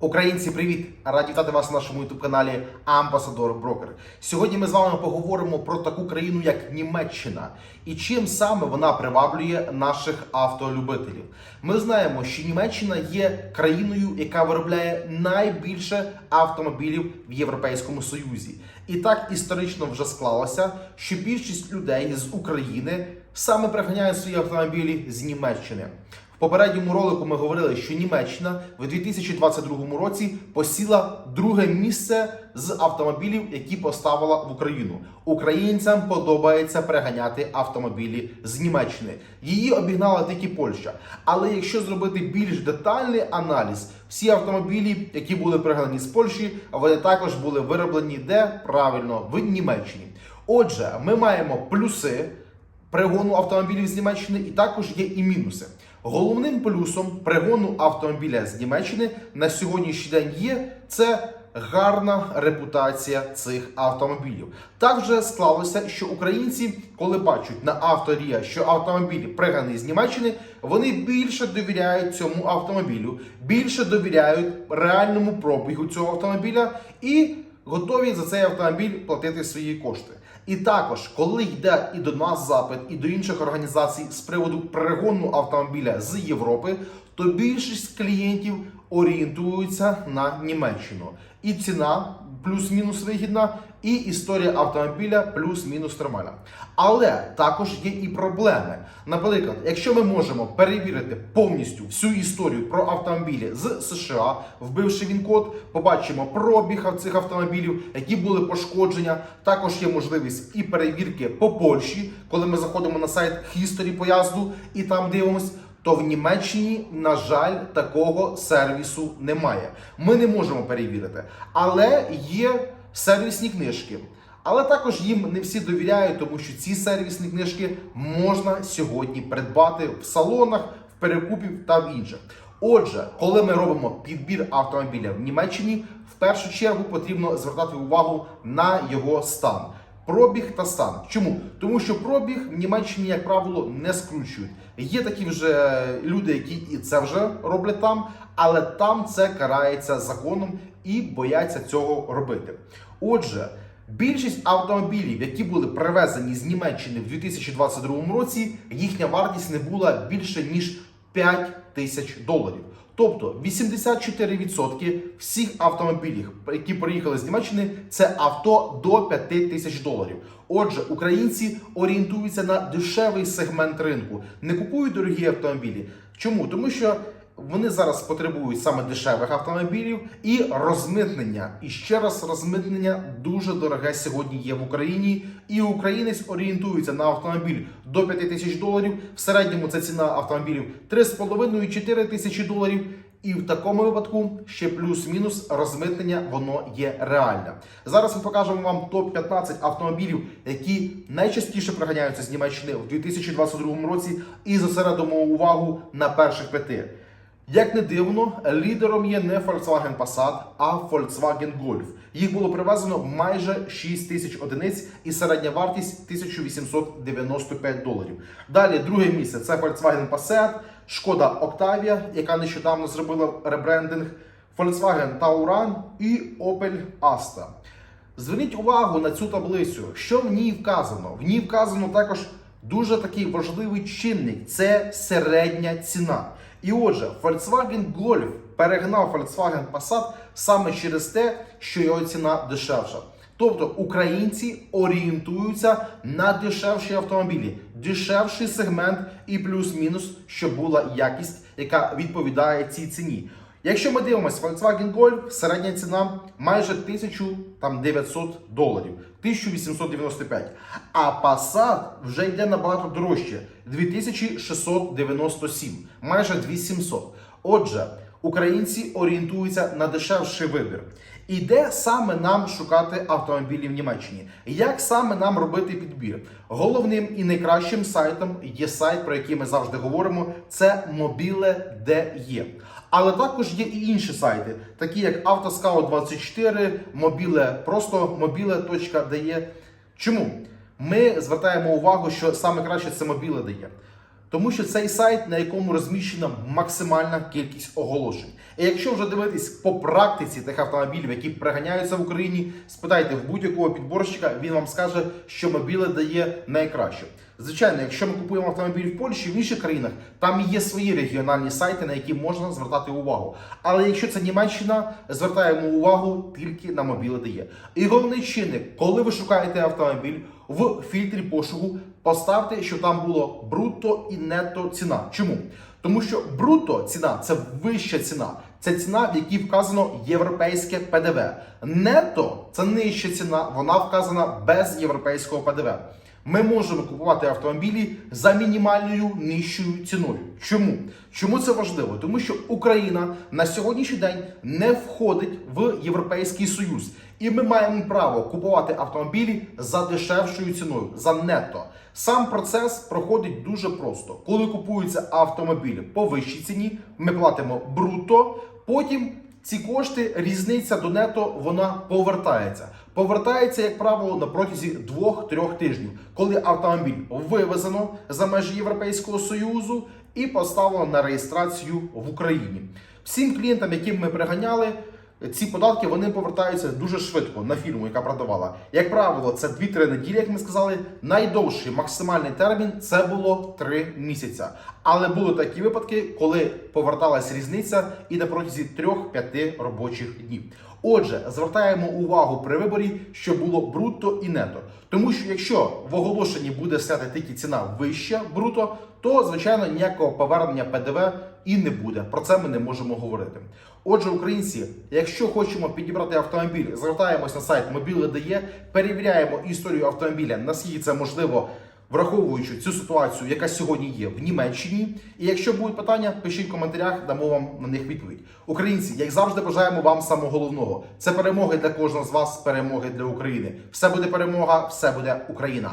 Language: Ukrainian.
Українці, привіт! Раді вітати вас на нашому youtube каналі Амбасадор Брокер. Сьогодні ми з вами поговоримо про таку країну, як Німеччина, і чим саме вона приваблює наших автолюбителів. Ми знаємо, що Німеччина є країною, яка виробляє найбільше автомобілів в Європейському Союзі. І так історично вже склалося, що більшість людей з України саме приганяють свої автомобілі з Німеччини. В попередньому ролику ми говорили, що Німеччина в 2022 році посіла друге місце з автомобілів, які поставила в Україну. Українцям подобається переганяти автомобілі з Німеччини. Її обігнала тільки Польща. Але якщо зробити більш детальний аналіз, всі автомобілі, які були переганані з Польщі, вони також були вироблені де правильно в Німеччині. Отже, ми маємо плюси пригону автомобілів з Німеччини, і також є і мінуси. Головним плюсом пригону автомобіля з Німеччини на сьогоднішній день є це гарна репутація цих автомобілів. Так вже склалося, що українці, коли бачать на авторія, що автомобіль приганий з Німеччини, вони більше довіряють цьому автомобілю, більше довіряють реальному пробігу цього автомобіля і готові за цей автомобіль платити свої кошти. І також, коли йде і до нас запит, і до інших організацій з приводу перегону автомобіля з Європи, то більшість клієнтів орієнтуються на Німеччину. І ціна плюс-мінус вигідна, і історія автомобіля плюс-мінус нормальна. Але також є і проблеми. Наприклад, якщо ми можемо перевірити повністю всю історію про автомобілі з США, вбивши він код, побачимо пробіг цих автомобілів, які були пошкодження. Також є можливість і перевірки по Польщі, коли ми заходимо на сайт History поїзду і там дивимось. То в Німеччині, на жаль, такого сервісу немає. Ми не можемо перевірити. Але є сервісні книжки. Але також їм не всі довіряють, тому що ці сервісні книжки можна сьогодні придбати в салонах, в перекупів та в інших. Отже, коли ми робимо підбір автомобіля в Німеччині, в першу чергу потрібно звертати увагу на його стан. Пробіг та стан. Чому? Тому що пробіг в Німеччині, як правило, не скручують. Є такі вже люди, які і це вже роблять там, але там це карається законом і бояться цього робити. Отже, більшість автомобілів, які були привезені з Німеччини в 2022 році, їхня вартість не була більше ніж 5 тисяч доларів. Тобто 84% всіх автомобілів, які приїхали з Німеччини, це авто до 5 тисяч доларів. Отже, українці орієнтуються на дешевий сегмент ринку, не купують дорогі автомобілі. Чому? Тому що вони зараз потребують саме дешевих автомобілів і розмитнення. І ще раз розмитнення дуже дороге сьогодні є в Україні. І українець орієнтується на автомобіль до 5 тисяч доларів. В середньому це ціна автомобілів 3,5-4 тисячі доларів. І в такому випадку ще плюс-мінус розмитнення воно є реальне. Зараз ми покажемо вам топ-15 автомобілів, які найчастіше приганяються з Німеччини в 2022 році, і зосередимо увагу на перших п'яти. Як не дивно, лідером є не Volkswagen Passat, а Volkswagen Golf. Їх було привезено майже 6 тисяч одиниць і середня вартість 1895 доларів. Далі друге місце це Volkswagen Passat, Шкода Octavia, яка нещодавно зробила ребрендинг, Volkswagen Tauran і Opel Astra. Зверніть увагу на цю таблицю, що в ній вказано. В ній вказано також дуже такий важливий чинник це середня ціна. І отже, Volkswagen Golf перегнав Volkswagen Passat саме через те, що його ціна дешевша. Тобто українці орієнтуються на дешевші автомобілі, дешевший сегмент і плюс-мінус, щоб була якість, яка відповідає цій ціні. Якщо ми дивимося Volkswagen Golf, середня ціна майже 1900 доларів, 1895. А Passat вже йде набагато дорожче 2697, майже 2700. Отже, українці орієнтуються на дешевший вибір. І де саме нам шукати автомобілі в Німеччині? Як саме нам робити підбір? Головним і найкращим сайтом є сайт, про який ми завжди говоримо, це Mobile.de. Але також є і інші сайти, такі як Автоскаут24, мобіле, просто мобіле.де. Чому? Ми звертаємо увагу, що саме краще це Mobile.de. Тому що цей сайт, на якому розміщена максимальна кількість оголошень. І якщо вже дивитись по практиці тих автомобілів, які приганяються в Україні, спитайте в будь-якого підборщика, він вам скаже, що мобіле дає найкраще. Звичайно, якщо ми купуємо автомобіль в Польщі, в інших країнах, там є свої регіональні сайти, на які можна звертати увагу. Але якщо це Німеччина, звертаємо увагу тільки на мобіле дає. І головний чинник, коли ви шукаєте автомобіль в фільтрі пошуку, поставте, що там було брутто і нетто ціна. Чому? Тому що брутто ціна це вища ціна. Це ціна, в якій вказано європейське ПДВ. Нетто це нижча ціна, вона вказана без європейського ПДВ. Ми можемо купувати автомобілі за мінімальною нижчою ціною. Чому? Чому це важливо? Тому що Україна на сьогоднішній день не входить в Європейський Союз, і ми маємо право купувати автомобілі за дешевшою ціною, за нетто. Сам процес проходить дуже просто. Коли купуються автомобілі по вищій ціні, ми платимо брутто, потім ці кошти, різниця до нето, вона повертається. Повертається, як правило, на протязі 2-3 тижнів, коли автомобіль вивезено за межі Європейського Союзу і поставлено на реєстрацію в Україні. Всім клієнтам, яким ми приганяли, ці податки вони повертаються дуже швидко на фірму, яка продавала. Як правило, це 2-3 неділі, як ми сказали. Найдовший максимальний термін це було 3 місяця. Але були такі випадки, коли поверталась різниця і на протязі 3-5 робочих днів. Отже, звертаємо увагу при виборі, що було брутто і нето. Тому що якщо в оголошенні буде стояти тільки ціна вища бруто, то звичайно ніякого повернення ПДВ і не буде. Про це ми не можемо говорити. Отже, українці, якщо хочемо підібрати автомобіль, звертаємось на сайт Мобіле.де, перевіряємо історію автомобіля, наскільки це можливо. Враховуючи цю ситуацію, яка сьогодні є в Німеччині, і якщо будуть питання, пишіть в коментарях, дамо вам на них відповідь. Українці, як завжди, бажаємо вам самого головного. Це перемоги для кожного з вас, перемоги для України. Все буде перемога, все буде Україна.